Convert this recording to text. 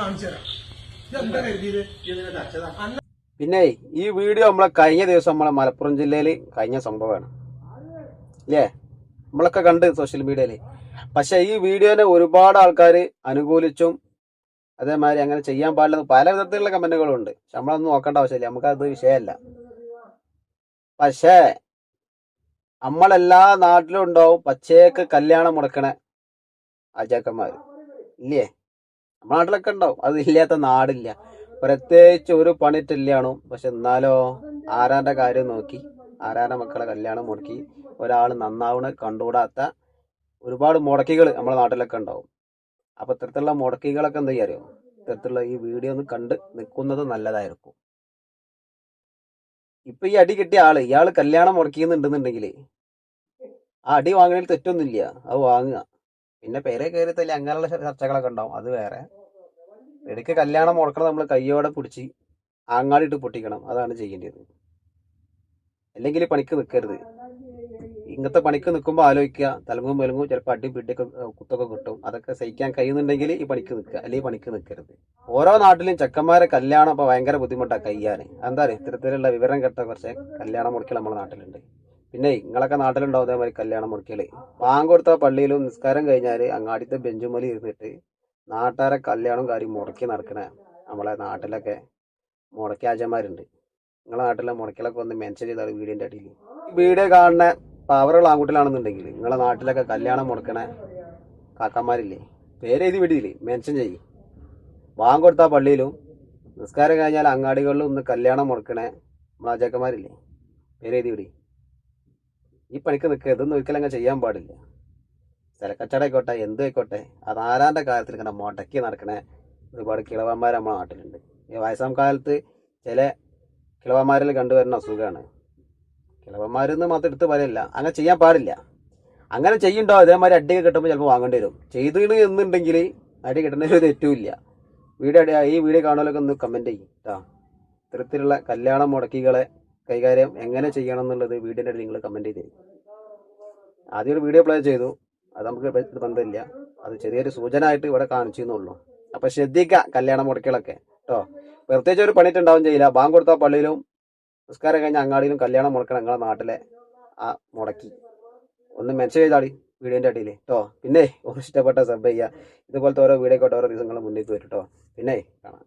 കാണിച്ചു പിന്നെ ഈ വീഡിയോ നമ്മളെ കഴിഞ്ഞ ദിവസം നമ്മളെ മലപ്പുറം ജില്ലയിൽ കഴിഞ്ഞ സംഭവമാണ്. ഇല്ലേ? നമ്മളൊക്കെ കണ്ട് സോഷ്യൽ മീഡിയയിൽ പക്ഷെ ഈ വീഡിയോനെ ഒരുപാട് ആൾക്കാർ അനുകൂലിച്ചും അതേമാതിരി അങ്ങനെ ചെയ്യാൻ പാടില്ല. പല വിധത്തിലുള്ള കമന്റുകളും ഉണ്ട്. പക്ഷെ നമ്മളതൊന്നും നോക്കേണ്ട ആവശ്യമില്ല. നമുക്കത് വിഷയമല്ല. പക്ഷേ നമ്മളെല്ലാ നാട്ടിലും ഉണ്ടാവും. പച്ചയൊക്കെ കല്യാണം മുടക്കണ അജാക്കന്മാർ ഇല്ലേ? നമ്മുടെ നാട്ടിലൊക്കെ ഉണ്ടാവും. അത് ഇല്ലാത്ത നാടില്ല. പ്രത്യേകിച്ച് ഒരു പണിട്ടില്ലാണോ. പക്ഷെ എന്നാലോ ആരാന്റെ കാര്യം നോക്കി ആരാന്റെ മക്കളെ കല്യാണം മുടക്കി ഒരാൾ നന്നാവണ കണ്ടുകൂടാത്ത ഒരുപാട് മുടക്കികൾ നമ്മുടെ നാട്ടിലൊക്കെ ഉണ്ടാവും. അപ്പൊ ഇത്തരത്തിലുള്ള മുടക്കികളൊക്കെ എന്താ അറിയോ ഇത്തരത്തിലുള്ള ഈ വീഡിയോ ഒന്ന് കണ്ട് നിൽക്കുന്നത് നല്ലതായിരിക്കും. ഇപ്പൊ ഈ അടി കിട്ടിയ ആൾ ഇയാൾ കല്യാണം മുടക്കിയെന്നുണ്ടെന്നുണ്ടെങ്കിൽ ആ അടി വാങ്ങണതിൽ തെറ്റൊന്നുമില്ല. അത് വാങ്ങുക. പിന്നെ പേരെ കയറി തല്ലി അങ്ങനെയുള്ള ചർച്ചകളൊക്കെ ഉണ്ടാവും. അത് വേറെ. ഇടയ്ക്ക് കല്യാണം മുടക്കണം നമ്മൾ കയ്യോടെ പിടിച്ച് ആങ്ങാടിയിട്ട് പൊട്ടിക്കണം. അതാണ് ചെയ്യേണ്ടത്. അല്ലെങ്കിൽ പണിക്ക് നിൽക്കരുത് ഇങ്ങനത്തെ പണിക്ക് നിൽക്കുമ്പോൾ ആലോചിക്കുക. തലങ്ങും മെലങ്ങും ചിലപ്പോൾ അടി പിടിയൊക്കെ കുത്തൊക്കെ കിട്ടും. അതൊക്കെ സഹിക്കാൻ കഴിയുന്നുണ്ടെങ്കിൽ ഈ പണിക്ക് നിൽക്കുക അല്ലെങ്കിൽ പണിക്ക് നിൽക്കരുത് ഓരോ നാട്ടിലും ചെക്കന്മാരെ കല്യാണം ഇപ്പോൾ ഭയങ്കര ബുദ്ധിമുട്ടാണ് കയ്യാൻ എന്താ പറയുക ഇത്തരത്തിലുള്ള വിവരം കെട്ട കുറച്ച് കല്യാണം മുടക്കൽ നമ്മുടെ നാട്ടിലുണ്ട്. പിന്നെ നിങ്ങളൊക്കെ നാട്ടിലുണ്ടാവും അതേമാതിരി കല്യാണം മുടക്കൽ പാങ് കൊടുത്ത പള്ളിയിലും നിസ്കാരം കഴിഞ്ഞാൽ അങ്ങാടിത്തെ ബെഞ്ചുമലി ഇരുന്നിട്ട് നാട്ടുകാരെ കല്യാണം കാര്യം മുടക്കി നടക്കണ. നമ്മളെ നാട്ടിലൊക്കെ മുടക്കി ആചാര്യന്മാരുണ്ട് നിങ്ങളെ നാട്ടിലെ മുടക്കലൊക്കെ ഒന്ന് മെൻഷൻ ചെയ്താൽ വീടിന്റെ അടിയിൽ. വീഡിയോ കാണുന്ന പവറുള്ള ആൺകുട്ടികളാണെന്നുണ്ടെങ്കിൽ നിങ്ങളെ നാട്ടിലൊക്കെ കല്യാണം മുടക്കണ കാക്കന്മാരില്ലേ? പേരെഴുതി വിടിയില്ലേ? മെൻഷൻ ചെയ്യും. പാങ് കൊടുത്ത പള്ളിയിലും നിസ്കാരം കഴിഞ്ഞാൽ അങ്ങാടികളിലും ഒന്ന് കല്യാണം മുടക്കണേ നമ്മളെ പേരെഴുതി വിടി. ഈ പണിക്ക് നിൽക്കുക ഇതൊന്നും ഒരിക്കലും അങ്ങ് ചെയ്യാൻ പാടില്ല. സ്ഥലക്കച്ചടമായിക്കോട്ടെ എന്തും ആയിക്കോട്ടെ അത് ആരാന്റെ കാര്യത്തിൽ ഇങ്ങനെ മുടക്കി നടക്കണ? ഒരുപാട് കിളവന്മാർ നമ്മുടെ നാട്ടിലുണ്ട്. ഈ വയസ്സാം കാലത്ത് ചില കിളവന്മാരിൽ കണ്ടുവരുന്ന അസുഖമാണ് കിളവന്മാരെന്ന് മാത്രം എടുത്ത് പറയില്ല. അങ്ങനെ ചെയ്യാൻ പാടില്ല. അങ്ങനെ ചെയ്യണ്ടോ? അതേമാതിരി അടിയൊക്കെ കിട്ടുമ്പോൾ ചിലപ്പോൾ വാങ്ങേണ്ടി വരും. ചെയ്തിട്ട് എന്നുണ്ടെങ്കിൽ അടി കിട്ടുന്ന ഒരു തെറ്റുമില്ല വീഡിയോ ഈ വീഡിയോ കാണുമല്ലോ ഒന്ന് കമന്റ് ചെയ്യും കേട്ടോ ഇത്തരത്തിലുള്ള കല്യാണ മുടക്കികളെ കൈകാര്യം എങ്ങനെ ചെയ്യണം എന്നുള്ളത് വീഡിയോന്റെ നിങ്ങൾ കമന്റ് ചെയ്ത്. ആദ്യം ഒരു വീഡിയോ പ്ലേ ചെയ്തു. അത് നമുക്ക് ബന്ധമില്ല. അത് ചെറിയൊരു സൂചന ആയിട്ട് ഇവിടെ കാണിച്ചു എന്നുള്ളൂ. അപ്പൊ ശ്രദ്ധിക്കുക കല്യാണ മുടക്കികളൊക്കെ കേട്ടോ പ്രത്യേകിച്ച് ഒരു പണിയിട്ടുണ്ടാവും ചെയ്യില്ല. ബാങ്ക് കൊടുത്ത പള്ളിയിലും നിസ്കാരം കഴിഞ്ഞ അങ്ങാടിയിലും കല്യാണം മുടക്കണം ഞങ്ങളെ നാട്ടിലെ ആ മുടക്കി. ഒന്ന് മെൻഷൻ ചെയ്താളി വീഡിയോന്റെ അടിയിൽ കേട്ടോ പിന്നെ ഒരു ഇഷ്ടപ്പെട്ട സബ് ചെയ്യുക. ഇതുപോലത്തെ ഓരോ വീഡിയോ കേട്ടോ ഓരോ ദിവസങ്ങൾ മുന്നേക്ക് വരും കേട്ടോ പിന്നെ കാണാം.